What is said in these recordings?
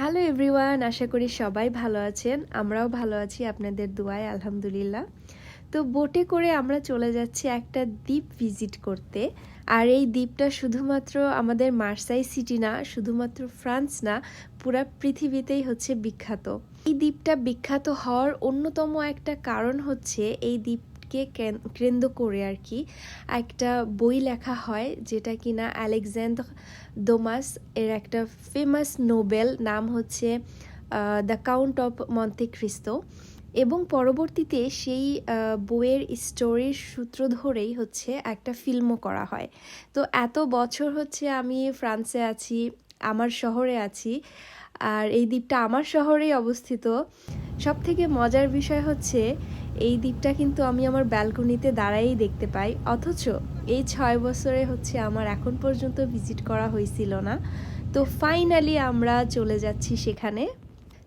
Hello everyone আশা করি সবাই ভালো আছেন। আমরাও ভালো আছি আপনাদের দোয়ায়, আলহামদুলিল্লাহ। তো বোটে করে আমরা চলে যাচ্ছি একটা দ্বীপ ভিজিট করতে। আর এই দ্বীপটা শুধুমাত্র আমাদের মার্সাই সিটি না, শুধুমাত্র ফ্রান্স না, পুরা পৃথিবীতেই হচ্ছে বিখ্যাত। এই দ্বীপটা বিখ্যাত হওয়ার অন্যতম একটা কারণ হচ্ছে এই দ্বীপকে কেন- কেন্দ্র করে আর কি, একটা বই লেখা হয় যেটা কিনা আলেকজান্ডার দোমাস এর একটা ফেমাস নোবেল, নাম হচ্ছে the Count of Monte Cristo এবং পরবর্তীতে সেই বইয়ের স্টোরির সূত্র ধরেই হচ্ছে একটা ফিল্মও করা হয়। তো এত বছর হচ্ছে আমি ফ্রান্সে আছি, আমার শহরে আছি, আর এই দ্বীপটা আমার শহরেই অবস্থিত। সব থেকে মজার বিষয় হচ্ছে এই দ্বীপটা কিন্তু আমি আমার ব্যালকনিতে দাঁড়াই দেখতে পাই। অথচ এই ছয় বছরে হচ্ছে আমার এখন পর্যন্ত ভিজিট করা হয়েছিল না। তো ফাইনালি আমরা চলে যাচ্ছি সেখানে।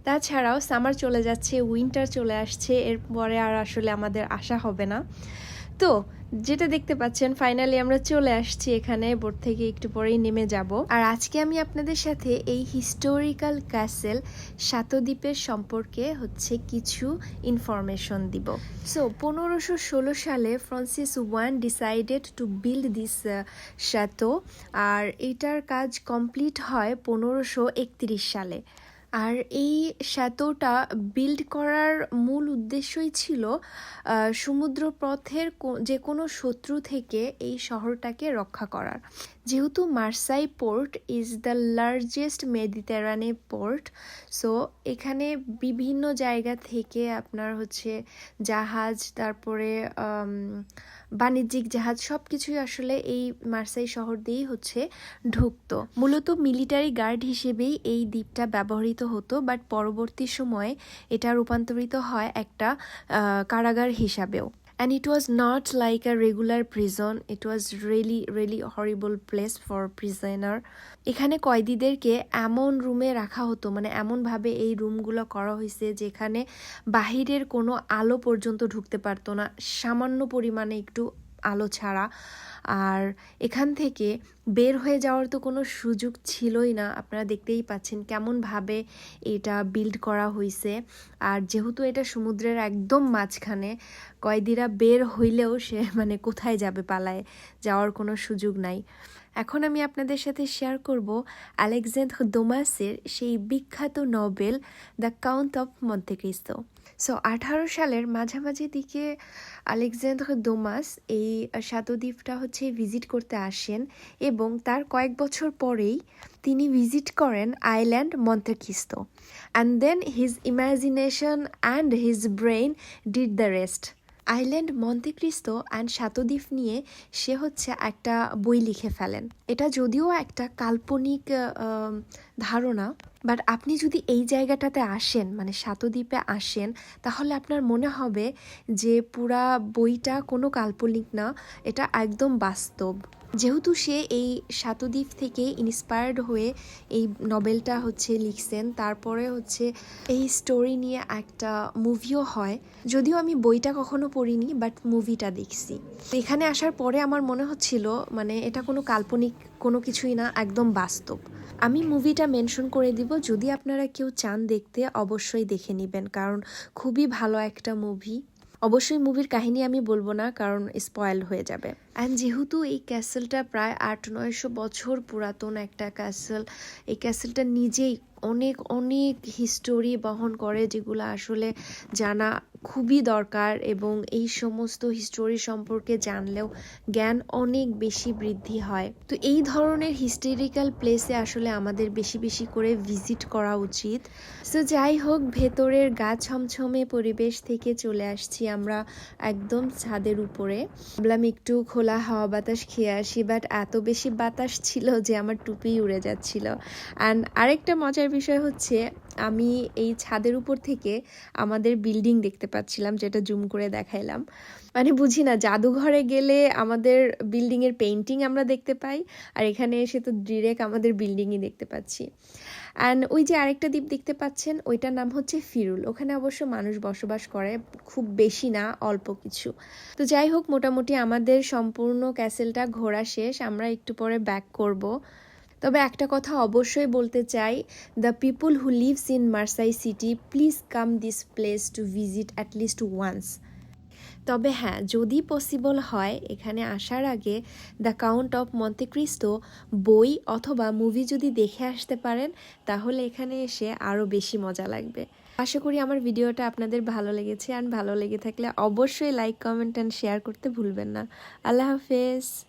তাছাড়াও সামার চলে যাচ্ছে উইন্টার চলে আসছে, এরপরে আর আসলে আমাদের আশা হবে না। তো, যেটা দেখতে পাচ্ছেন ফাইনালি আমরা চলে আসছি এখানে, বোর্ড থেকে একটু পরেই নেমে যাব। আর আজকে আমি আপনাদের সাথে এই হিস্টোরিক্যাল ক্যাসেল সাতদ্বীপের সম্পর্কে হচ্ছে কিছু ইনফরমেশন দিব। সো পনেরোশো ষোলো সালে Francis one decided to build this chateau আর এটার কাজ কমপ্লিট হয় পনেরোশো একত্রিশ সালে। আর এই সেতুটা বিল্ড করার মূল উদ্দেশ্যই ছিল আহ, সমুদ্রপথের কো- যে কোনো শত্রু থেকে এই শহরটাকে রক্ষা করার। যেহেতু Marseille port is the largest Mediterranean port so এখানে বিভিন্ন জায়গা থেকে আপনার হচ্ছে জাহাজ তারপরে বাণিজ্যিক জাহাজ সব কিছুই আসলে এই মার্সাই শহর দিয়েই হচ্ছে ঢুকতো। মূলত মিলিটারি গার্ড হিসেবেই এই দ্বীপটা ব্যবহৃত হতো, বাট পরবর্তী সময়ে এটা রূপান্তরিত হয় একটা কারাগার হিসাবেও। And it was not like a regular prison it was really really horrible place for prisoner. এখানে কয়েদিদেরকে এমন রুমে রাখা হতো মানে এমনভাবে এই রুমগুলো করা হয়েছে যেখানে বাহিরের কোনো আলো পর্যন্ত ঢুকতে পারতো না। সামান্য পরিমাণে একটু আলো ছাড়া। আর এখান থেকে বের হয়ে যাওয়ার তো কোনো সুযোগ ছিলই না। আপনারা দেখতেই পাচ্ছেন কেমনভাবে এটা বিল্ড করা হয়েছে আর যেহেতু এটা সমুদ্রের একদম মাঝখানে, কয়েদিরা বের হইলেও সে মানে কোথায় যাবে, পালায় যাওয়ার কোনো সুযোগ নাই। এখন আমি আপনাদের সাথে শেয়ার করব আলেকজান্ডার দোমাসের সেই বিখ্যাত novel the Count of Monte Cristo so আঠারো সালের মাঝামাঝি দিকে আলেকজান্ডার দোমাস এই সাতদ্বীপটা হচ্ছে ভিজিট করতে আসেন এবং তার কয়েক বছর পরেই তিনি ভিজিট করেন island Monte Cristo and then his imagination and his brain did the rest island Monte Cristo and সাতদ্বীপ নিয়ে সে হচ্ছে একটা বই লিখে ফেলেন। এটা যদিও একটা কাল্পনিক ধারণা, বাট আপনি যদি এই জায়গাটাতে আসেন মানে সাতদ্বীপে আসেন, তাহলে আপনার মনে হবে যে পুরা বইটা কোনো কাল্পনিক না, এটা একদম বাস্তব। যেহেতু সে এই সাতদ্বীপ থেকে ইন্সপায়ার্ড হয়ে এই নভেলটা হচ্ছে লিখছেন, তারপরে হচ্ছে এই স্টোরি নিয়ে একটা মুভিও হয়। যদিও আমি বইটা কখনো পড়িনি বাট মুভিটা দেখছি। এখানে আসার পরে আমার মনে হচ্ছিল মানে এটা কোনো কাল্পনিক কোনো কিছুই না, একদম বাস্তব। আমি মুভিটা মেনশন করে দিব, যদি আপনারা কেউ চান দেখতে, অবশ্যই দেখে নেবেন, কারণ খুবই ভালো একটা মুভি অবশ্যই মুভির কাহিনী আমি বলব না, কারণ স্পয়েল হয়ে যাবে। অ্যান্ড যেহেতু এই ক্যাসেলটা প্রায় আট, নয়শো বছর পুরাতন একটা ক্যাসেল, এই ক্যাসেলটা নিজেই অনেক অনেক হিস্টোরি বহন করে, যেগুলো আসলে জানা খুবই দরকার এবং এই সমস্ত হিস্টোরি সম্পর্কে জানলেও জ্ঞান অনেক বেশি বৃদ্ধি হয়। তো এই ধরনের হিস্টোরিক্যাল প্লেসে আসলে আমাদের বেশি বেশি করে ভিজিট করা উচিত। সো যাই হোক, ভেতরের গা ছমছমে পরিবেশ থেকে চলে আসছি আমরা একদম ছাদের উপরে। ভাবলাম একটু খোলা হাওয়া বাতাস খেয়ে আসি বাট এত বেশি বাতাস ছিল যে আমার টুপি উড়ে যাচ্ছিল। অ্যান্ড আরেকটা মজার বিষয় হচ্ছে, আমি এই ছাদের উপর থেকে আমাদের বিল্ডিং দেখতে পাচ্ছিলাম, যেটা জুম করে দেখাইলাম। মানে বুঝি না, জাদুঘরে গেলে আমাদের বিল্ডিংয়ের পেন্টিং আমরা দেখতে পাই, আর এখানে এসে তো ডিরেক্ট আমাদের বিল্ডিংই দেখতে পাচ্ছি। অ্যান্ড ওই যে আরেকটা দ্বীপ দেখতে পাচ্ছেন, ওইটার নাম হচ্ছে ফিরুল। ওখানে অবশ্য মানুষ বসবাস করে, খুব বেশি না, অল্প কিছু। তো যাই হোক, মোটামুটি আমাদের সম্পূর্ণ ক্যাসেলটা ঘোরা শেষ, আমরা একটু পরে ব্যাক করব। তবে একটা কথা অবশ্যই বলতে চাই the people who lives in Marseille city please come this place to visit at at least once তবে হ্যাঁ যদি পসিবল হয়, এখানে আসার আগে দ্য কাউন্ট অফ মন্তেক্রিস্টো বই অথবা মুভি যদি দেখে আসতে পারেন, তাহলে এখানে এসে আরও বেশি মজা লাগবে। আশা করি আমার ভিডিওটা আপনাদের ভালো লেগেছে, আর ভালো লেগে থাকলে অবশ্যই লাইক কমেন্ট অ্যান্ড শেয়ার করতে ভুলবেন না। আল্লাহ হাফেজ।